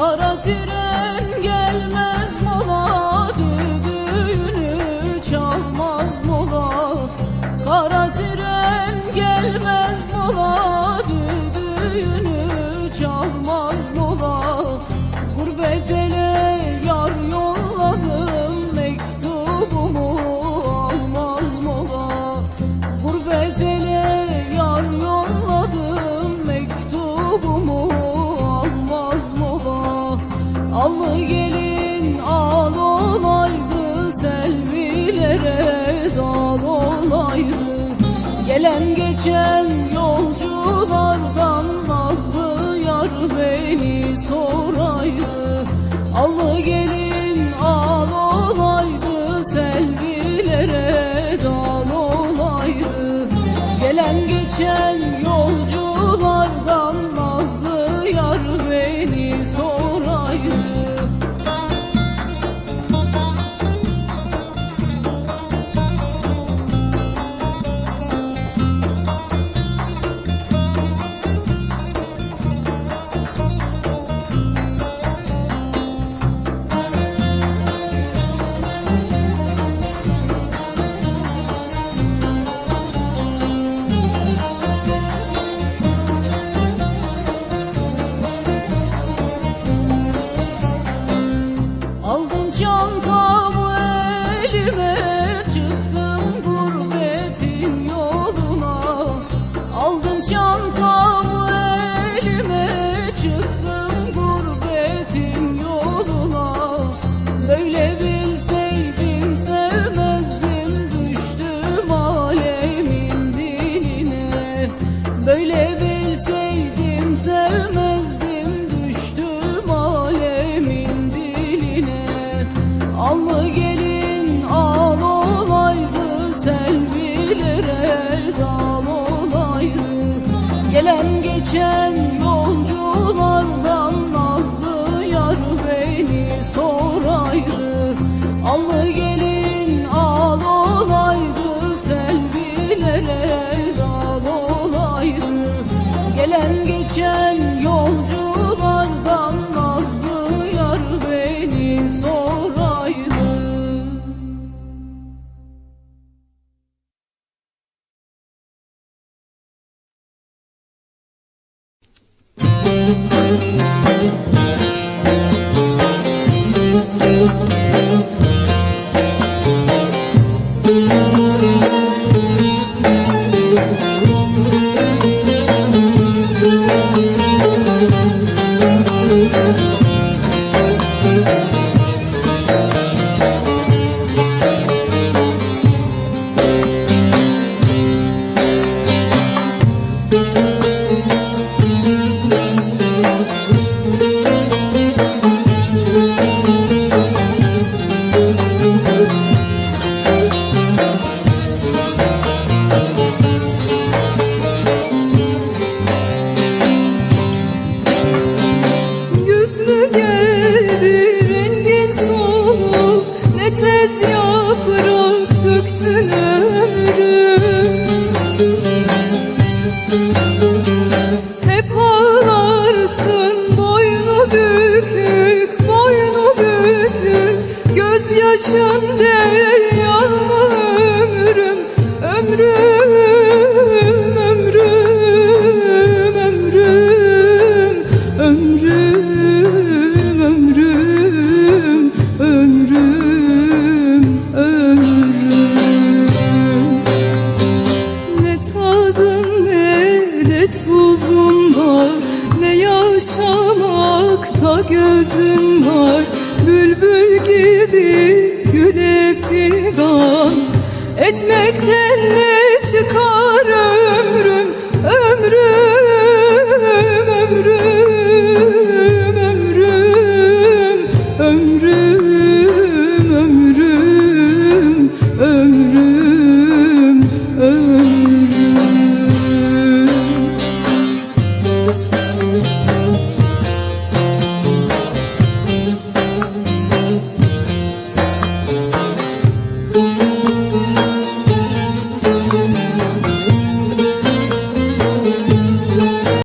Kara tren Allı gelin al olaydı Selvilere dal olaydı. Gelen geçen yolculardan Nazlı yar beni soraydı. Allı gelin al olaydı Selvilere dal olaydı. Gelen geçen yolculardan Allı gelin al olaydı selvilere dal olaydı. Gelen geçen yolculardan nazlı yar beni soraydı. Allı gelin al olaydı selvilere dal olaydı. Gelen geçen Güz Yeah. Yaşamakta gözün var. Bülbül gibi güle figan Etmekten ne çıkar Ömrüm, ömrüm